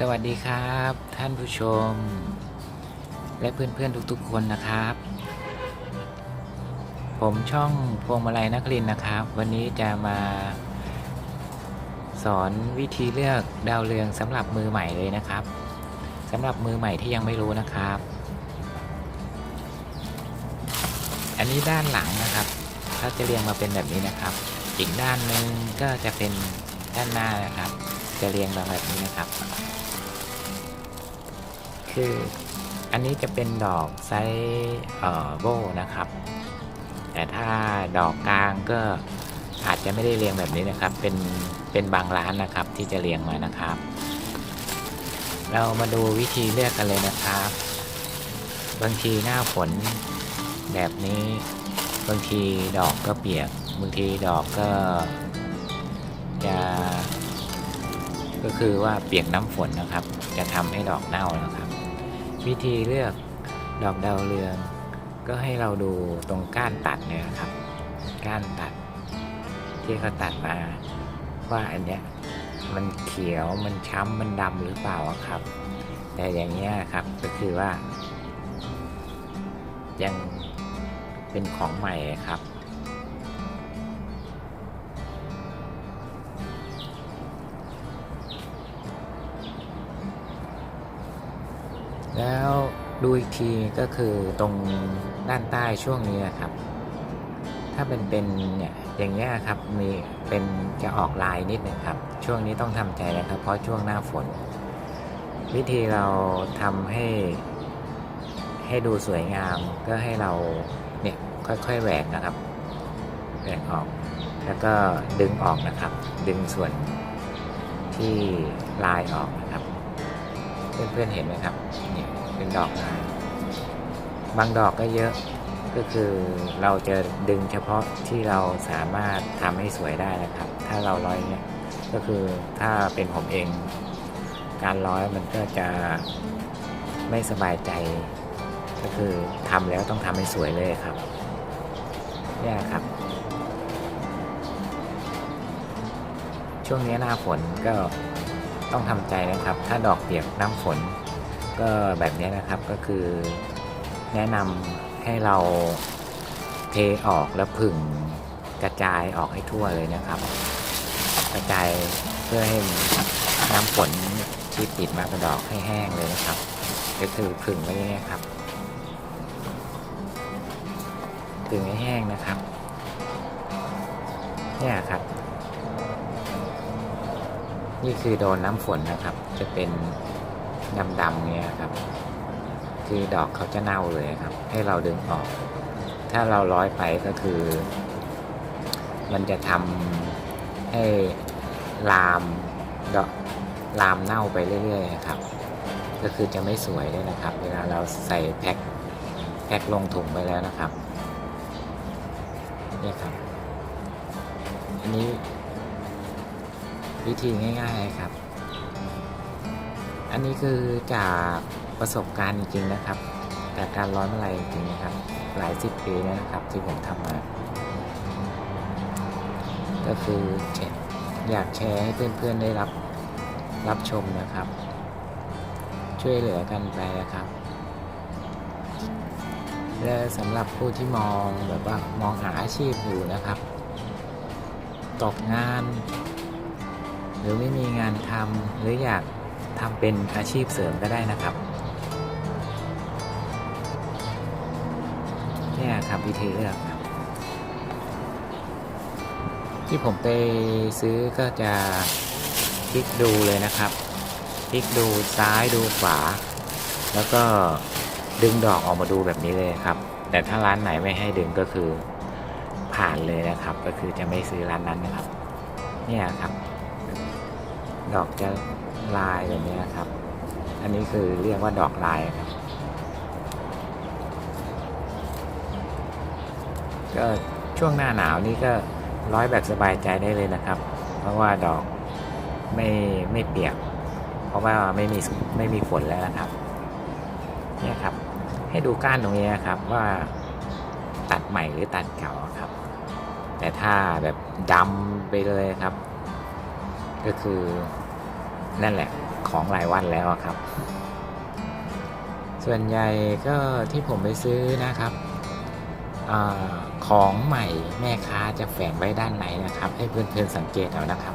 สวัสดีครับ ท่านผู้ชม และเพื่อนๆทุกๆคนนะครับ ผมช่องพวงมาลัยนักลินนะครับ วันนี้จะมา สอนวิธีเลือกดาวเรืองสำหรับมือใหม่เลยนะครับสำหรับมือใหม่ที่ยังไม่รู้นะครับ อันนี้ด้านหลังนะครับเขาจะเรียงมาเป็นแบบนี้นะครับ อีกด้านหนึ่งก็จะเป็นด้านหน้านะครับจะเรียงมาแบบนี้นะครับ คืออันนี้จะเป็นดอกไซส์เอ่อโบนะครับ แต่ถ้าดอกกลางก็อาจจะไม่ได้เรียงแบบนี้นะครับ เป็นเป็นบางร้านนะครับที่จะเรียงมานะครับ เรามาดูวิธีเลือกกันเลยนะครับ บางทีหน้าฝนแบบนี้ บางทีดอกก็เปียก บางทีดอกก็จะก็คือว่าเปียกน้ำฝนนะครับ จะทำให้ดอกเน่านะครับ วิธีเลือกดอกดาวเรือง ก็ให้เราดูตรงก้านตัดเนี่ยนะครับ ก้านตัด ที่เขาตัดมา ว่าอันเนี้ยมันเขียวมันช้ำมันดำหรือเปล่าครับ แต่อย่างเงี้ยครับก็คือว่า ยังเป็นของใหม่ครับ แล้วดูอีกทีก็คือตรงด้านใต้ช่วงนี้นครับ ถ้าเป็นเป็นเนี่ยอย่างเงี้ยครับมีเป็นจะออกลายนิดนึงครับ ช่วงนี้ต้องทำใจนะครับ เพราะช่วงหน้าฝน วิธีเราทำให้ให้ดูสวยงามก็ให้เราเนี่ยค่อยๆแหวกนะครับแหวกออก แล้วก็ดึงออกนะครับ ดึงส่วนที่ลายออกนะ เพื่อนๆเห็นไหมครับเนี่ยเป็นดอกไม้บางดอกก็เยอะก็คือเราจะดึงเฉพาะที่เราสามารถทำให้สวยได้นะครับ ถ้าเราร้อยเนี่ยก็คือถ้าเป็นผมเอง การร้อยมันก็จะไม่สบายใจ ก็คือทำแล้วต้องทำให้สวยเลยครับเนี่ยครับ ช่วงนี้หน้าฝนก็ ต้องทำใจนะครับ ถ้าดอกเปียกน้ำฝนก็แบบนี้นะครับก็คือแนะนำให้เราเทออกแล้วผึ่งกระจายออกให้ทั่วเลยนะครับ กระจายเพื่อให้น้ำฝนที่ติดมากระดอกให้แห้งเลยนะครับ ก็คือผึ่งไว้อย่างนี้ครับผึ่งให้แห้งนะครับ เนี่ยครับ นี่คือโดนน้ำฝนนะครับ จะเป็นดำๆเงี้ยครับ คือดอกเขาจะเน่าเลยครับ ให้เราดึงออก ถ้าเราร้อยไปก็คือ มันจะทำให้ลามดอกลามเน่าไปเรื่อยๆครับ ก็คือจะไม่สวยเลยนะครับ เวลาเราใส่แพ็คแพ็คลงถุงไปแล้วนะครับนี่ครับ อันนี้ วิธีง่ายๆครับ อันนี้คือจากประสบการณ์จริงๆนะครับจากการร้อยมาลัยจริงๆนะครับ หลายสิบปีนะครับที่ผมทำมา ก็คืออยากแชร์ให้เพื่อนๆได้รับรับชมนะครับ ช่วยเหลือกันไปนะครับและสำหรับผู้ที่มองแบบว่ามองหาอาชีพอยู่นะครับ ตกงาน รือไม่มีงานทำหรืออยากทำเป็นอาชีพเสริมก็ได้นะครับเนี่ยครับวิธีเลือกครับ ที่ผมไปซื้อก็จะพลิกดูเลยนะครับพลิกดูซ้ายดูขวา แล้วก็ดึงดอกออกมาดูแบบนี้เลยครับ แต่ถ้าร้านไหนไม่ให้ดึงก็คือผ่านเลยนะครับ ก็คือจะไม่ซื้อร้านนั้นนะครับ เนี่ยครับ ดอกจะลายแบบนี้ครับ อันนี้คือเรียกว่าดอกลายครับ ก็ช่วงหน้าหนาวนี่ก็ร้อยแบบสบายใจได้เลยนะครับ เพราะว่าดอกไม่ไม่เปียก เพราะว่าไม่มีไม่มีฝนแล้วนะครับ เนี่ยครับ ให้ดูก้านตรงนี้นะครับว่าตัดใหม่หรือตัดเก่าครับ แต่ถ้าแบบดำไปเลยครับ ก็คือนั่นแหละของหลายวันแล้วครับ ส่วนใหญ่ก็ที่ผมไปซื้อนะครับอของใหม่แม่ค้าจะแฝงไว้ด้านในนะครับ ให้เพื่อนๆสังเกตเอานะครับ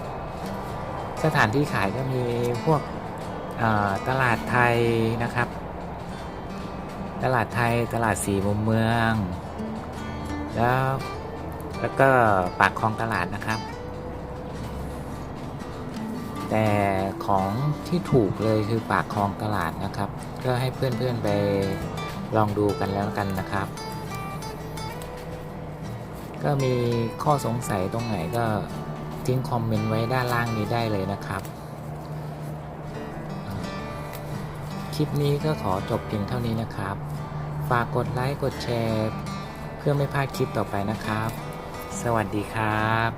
สถานที่ขายก็มีพวกตลาดไทยนะครับ ตลาดไทยตลาดสีมุมเมือง แล้วแล้วก็ปากคลองตลาดนะครับ แต่ของที่ถูกเลยคือปากคลองตลาดนะครับ ก็ให้เพื่อนๆไปลองดูกันแล้วกันนะครับ ก็มีข้อสงสัยตรงไหนก็ทิ้งคอมเมนต์ไว้ด้านล่างนี้ได้เลยนะครับ คลิปนี้ก็ขอจบเพียงเท่านี้นะครับ ฝากกดไลค์กดแชร์ เพื่อไม่พลาดคลิปต่อไปนะครับ สวัสดีครับ